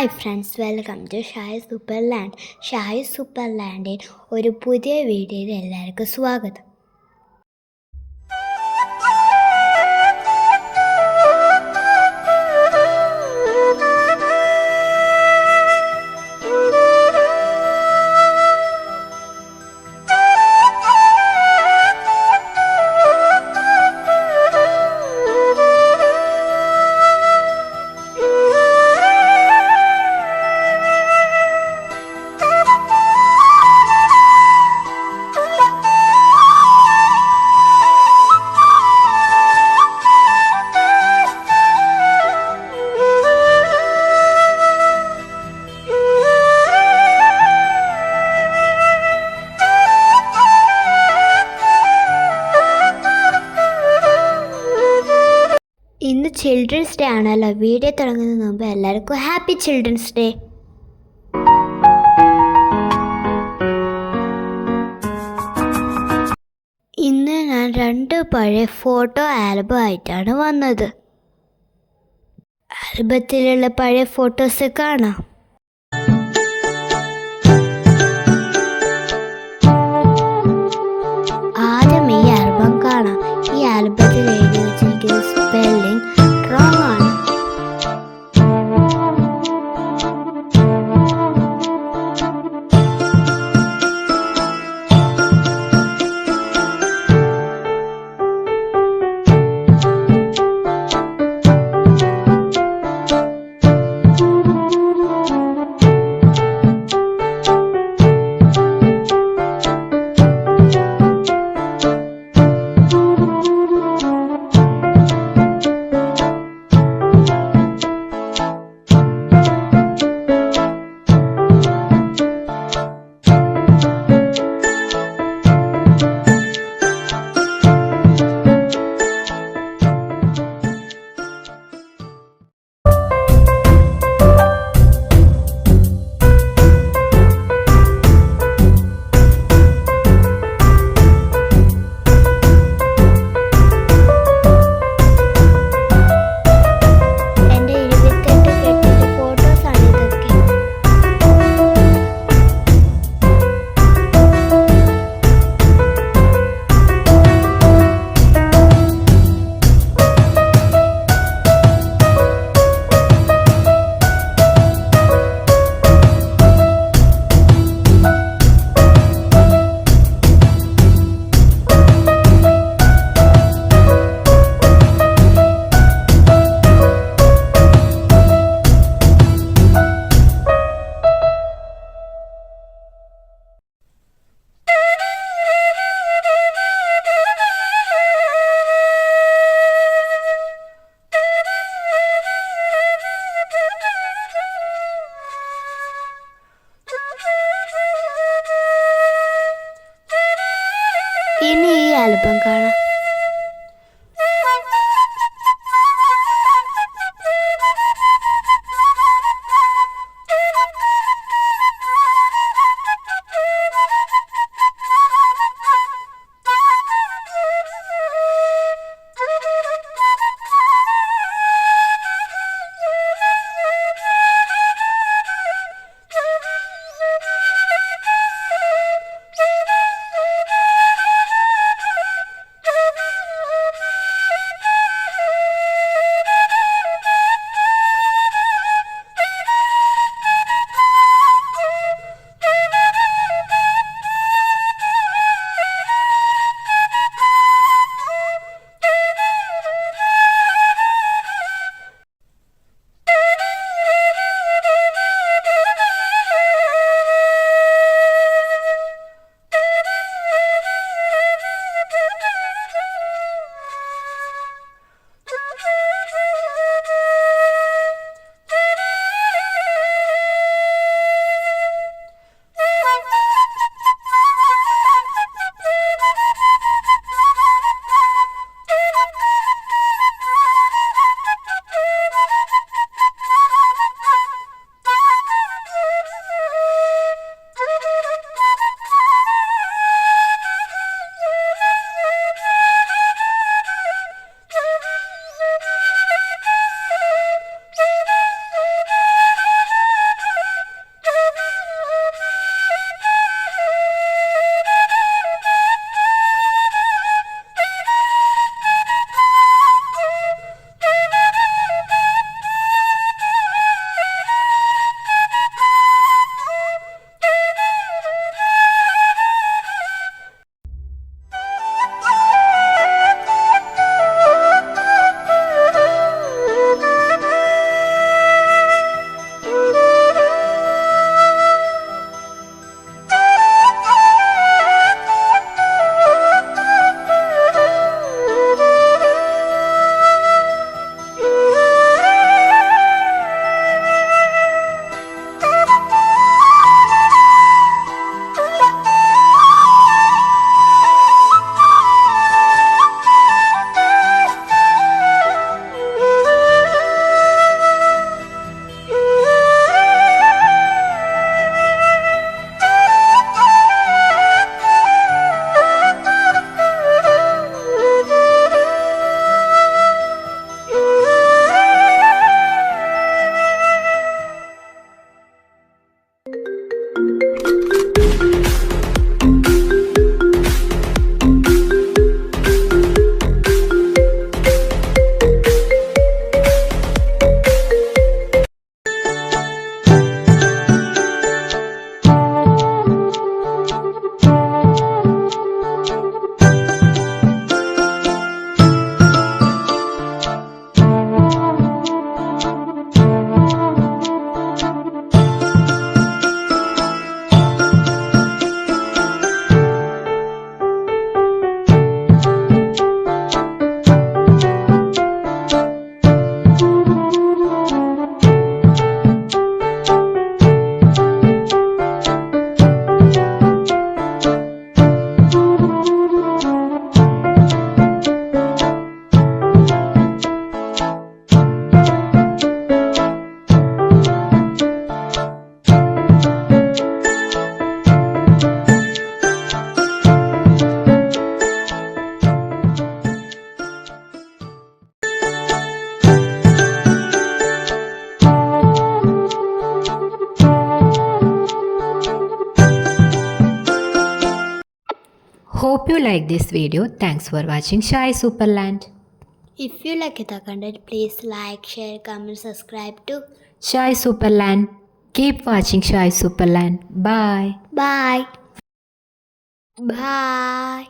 Hi friends welcome to Shai super land Shai super ലാൻഡിൽ ഒരു പുതിയ വീഡിയോയിൽ എല്ലാവർക്കും സ്വാഗതം. ചിൽഡ്രൻസ് ഡേ ആണല്ലോ. വീഡിയോ തുടങ്ങുന്നതിന് മുമ്പ് എല്ലാവർക്കും ഹാപ്പി ചിൽഡ്രൻസ് ഡേ ഇന്ന് ഞാൻ രണ്ട് പഴയ ഫോട്ടോ ആൽബം ആയിട്ടാണ് വന്നത്. ആൽബത്തിലുള്ള പഴയ ഫോട്ടോസ് കാണാം. ആൽബം കാണാം. Hope you like this video. Thanks for watching Shy Superland. If you like the content, please like, share, comment, subscribe to. Shy Superland. Keep watching Shy Superland. Bye. Bye. Bye.